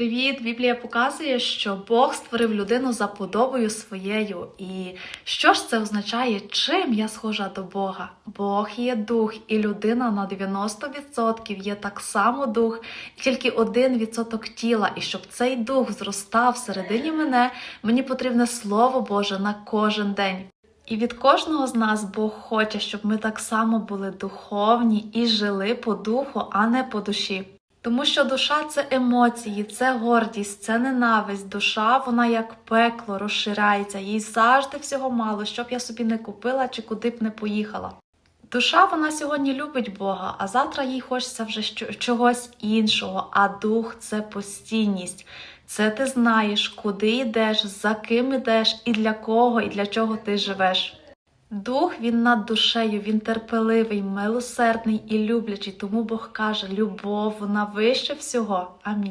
Привіт! Біблія показує, що Бог створив людину за подобою своєю. І що ж це означає? Чим я схожа до Бога? Бог є дух, і людина на 90% є так само дух, тільки 1% тіла. І щоб цей дух зростав всередині мене, мені потрібне Слово Боже на кожен день. І від кожного з нас Бог хоче, щоб ми так само були духовні і жили по духу, а не по душі. Тому що душа це емоції, це гордість, це ненависть. Душа, вона як пекло розширяється, їй завжди всього мало, щоб я собі не купила чи куди б не поїхала. Душа вона сьогодні любить Бога, а завтра їй хочеться вже чогось іншого. А дух це постійність. Це ти знаєш, куди йдеш, за ким йдеш, і для кого, і для чого ти живеш. Дух він над душею, він терпеливий, милосердний і люблячий. Тому Бог каже: любов, вона вище всього. Амінь.